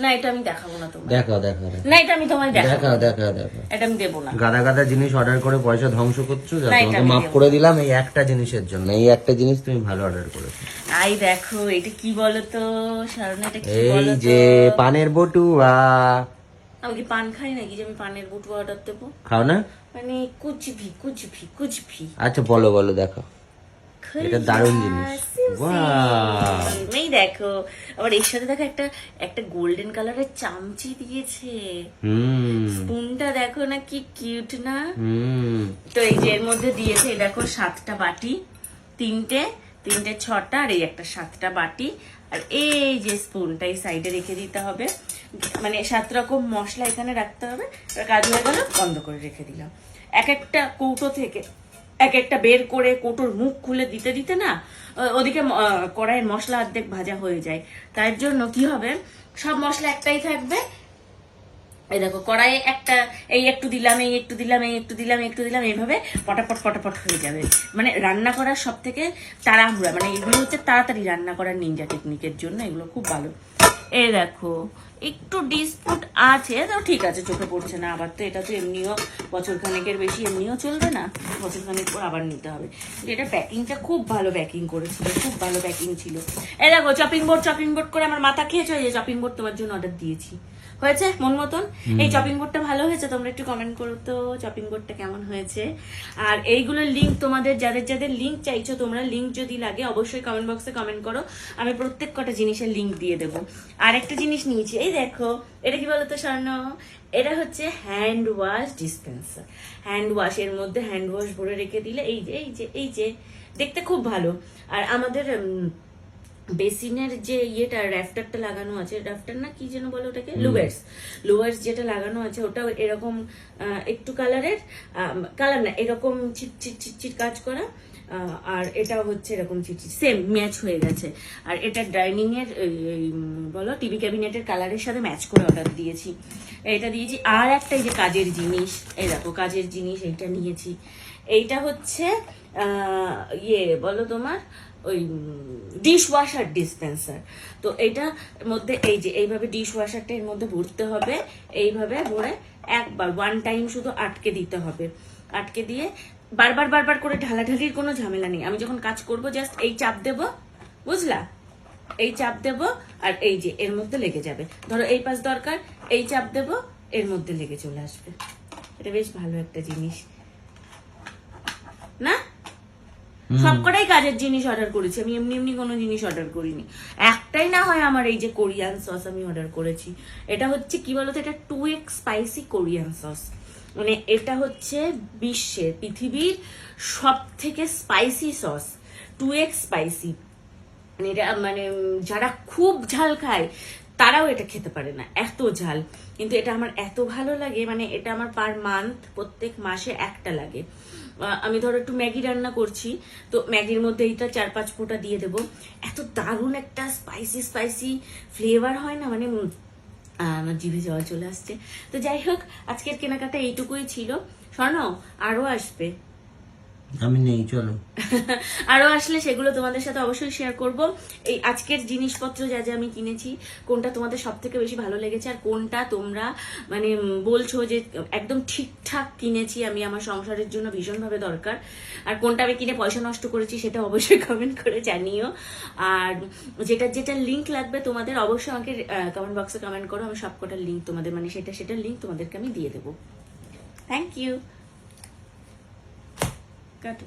না এটা আমি দেখাবো না তোমার দেখাও দেখাও দেখাও। না এটা আমি তোমায় দেখাবো। দেখাও দেখাও দেখাও। এটা আমি দেবো না। গাদা গাদা জিনিস অর্ডার করে পয়সা ধ্বংস করছ যা এটা তোমাকে আমি মাফ দেবো। করে দিলাম এই একটা জিনিসের জন্য। এই একটা জিনিস তুমি ভালো অর্ডার করেছ। আই দেখো এটা কি বলতো? সারণ এটা কি এই বলতো? যে পানের বটুয়া। আমি কি পান খাই নাকি যে আমি পানের বুটু অর্ডার দেবো? খাও না? মানে কুচ ভি কুচ ভি কুচ ভি আচ্ছা বলো বলো দেখো এটা দারুণ জিনিস। দেখো আবার এর সাথে দেখো একটা একটা গোল্ডেন কালারের চামচি দিয়েছে। স্পুনটা দেখো না কি কিউট না? তো এই যে এর মধ্যে দিয়েছে দেখো সাতটা বাটি। তিনটে তিনটে ছটা আর এই একটা সাতটা বাটি। আর এই যে স্পুনটা এই সাইডে রেখে দিতে হবে। মানে সাত রকম মশলা এখানে রাখতে হবে। কাজ হয়ে গেল বন্ধ করে রেখে দিলাম। এক একটা কৌটো থেকে এক একটা বের করে কৌটোর মুখ খুলে দিতে দিতে না ওদিকে কড়াইয়ের মশলা অর্ধেক ভাজা হয়ে যায়। তার জন্য কি হবে? সব মশলা একটাই থাকবে। এই দেখো, কড়াইয়ে একটা, এই একটু দিলাম, এই একটু দিলাম, এই একটু দিলাম একটু দিলাম এইভাবে পটাপট পটাপট হয়ে যাবে। মানে রান্না করার সব থেকে তাড়াহুড়া মানে এগুলো হচ্ছে তাড়াতাড়ি রান্না করার নিনজা টেকনিকের জন্য, এগুলো খুব ভালো। এই দেখো, একটু ডিসপুট আছে, তো ঠিক আছে, চোখে পড়ছে না আবার তো, এটা তো এমনিও বছর খানেকের বেশি, এমনিও চলবে না বছর খানেক পর আবার নিতে হবে। এটা প্যাকিংটা খুব ভালো প্যাকিং করেছিল, খুব ভালো প্যাকিং ছিল। এ দেখো চপিং বোর্ড চপিং বোর্ড করে আমার মাথা খেয়েছে যে চপিং বোর্ড তোমার জন্য অর্ডার দিয়েছি। হয়েছে মন মতন? এই চপিং বোর্ডটা ভালো হয়েছে? তোমরা একটু কমেন্ট করো তো চপিং বোর্ডটা কেমন হয়েছে? আর এইগুলোর লিঙ্ক তোমাদের যাদের যাদের লিঙ্ক চাইছো তোমরা লিঙ্ক যদি লাগে অবশ্যই কমেন্ট বক্সে কমেন্ট করো। আমি প্রত্যেক কটা জিনিসের লিঙ্ক দিয়ে দেবো। আর একটা জিনিস নিয়েছি এই দেখো এটা কি বলতো স্বর্ণ? এটা হচ্ছে hand wash dispenser hand wash এর মধ্যে হ্যান্ড ওয়াশ ভরে রেখে দিলে এই যে এই যে এই যে দেখতে খুব ভালো। আর আমাদের বেসিনের যে ইয়েটা র্যাফটারটা লাগানো আছে র্যাফটার না কি যেন বলে ওটাকে? লুয়ার্স লুয়ার্স যেটা লাগানো আছে ওটাও এরকম একটু কালারের কালার না এরকম চিট চিট চিট কাজ করা আর এটাও হচ্ছে এরকম চিটচিট সেম ম্যাচ হয়ে গেছে। আর এটা ডাইনিং এর বলো টিভি ক্যাবিনেটের কালারের সাথে ম্যাচ করে অর্ডার দিয়েছি। এটা দিয়েছি আর একটা এই যে কাজের জিনিস এই দেখো কাজের জিনিস এইটা নিয়েছি। এইটা হচ্ছে ইয়ে বলো তোমার ওই ডিশ ওয়াশার ডিসপেন্সার তো এইটা মধ্যে এই যে, এইভাবে ডিশ ওয়াশারটা এর মধ্যে ভরতে হবে। এইভাবে ভরে একবার ওয়ান টাইম শুধু আটকে দিতে হবে। আটকে দিয়ে বারবার বারবার করে ঢালাঢালির কোনো ঝামেলা নেই। আমি যখন কাজ করব জাস্ট এই চাপ দেব, বুঝলা? এই চাপ দেব আর এই যে, এর মধ্যে লেগে যাবে। ধরো এই পাশ দরকার, এই চাপ দেব, এর মধ্যে লেগে চলে আসবে। এটা বেশ ভালো একটা জিনিস। না? সবকটাই কাজের জিনিস অর্ডার করেছি। আমি এমনি এমনি কোনো জিনিস অর্ডার করিনি। একটাই না হয় আমার এই যে কোরিয়ান সস আমি অর্ডার করেছি। এটা হচ্ছে কি বলতো? এটা two X spicy Korean sauce মানে এটা হচ্ছে বিশ্বের পৃথিবীর সব থেকে spicy sauce two X spicy মানে এটা মানে যারা খুব ঝাল খায়, তারাও এটা খেতে পারে না। এত ঝাল। কিন্তু এটা আমার এত ভালো লাগে। মানে এটা আমার পার মান্থ প্রত্যেক মাসে একটা লাগে। আমি ধরো একটু ম্যাগি রান্না করছি, তো ম্যাগির মধ্যে এইটা চার পাঁচ ফোঁটা দিয়ে দেবো। এত দারুণ একটা স্পাইসি স্পাইসি ফ্লেভার হয় না মানে আমার জিভে জল চলে আসছে। তো যাই হোক, আজকের কেনাকাটা এইটুকুই ছিল। শোনো আরও আসবে। আমি নেই, চলো। আরও আসলে সেগুলো তোমাদের সাথে অবশ্যই শেয়ার করব। এই আজকের জিনিসপত্র যা যা আমি কিনেছি, কোনটা তোমাদের সব থেকে বেশি ভালো লেগেছে আর কোনটা তোমরা মানে বলছো যে একদম ঠিকঠাক কিনেছি আমি, আমার সংসারের জন্য ভীষণভাবে দরকার। আর কোনটা আমি কিনে পয়সা নষ্ট করেছি সেটা অবশ্যই কমেন্ট করে জানিও। আর যেটা যেটা লিঙ্ক লাগবে তোমাদের, অবশ্যই আমাকে কমেন্ট বক্সে কমেন্ট করো, আমি সবকটার লিঙ্ক তোমাদের মানে সেটা সেটার লিঙ্ক তোমাদেরকে আমি দিয়ে দেবো। থ্যাংক ইউ কাটো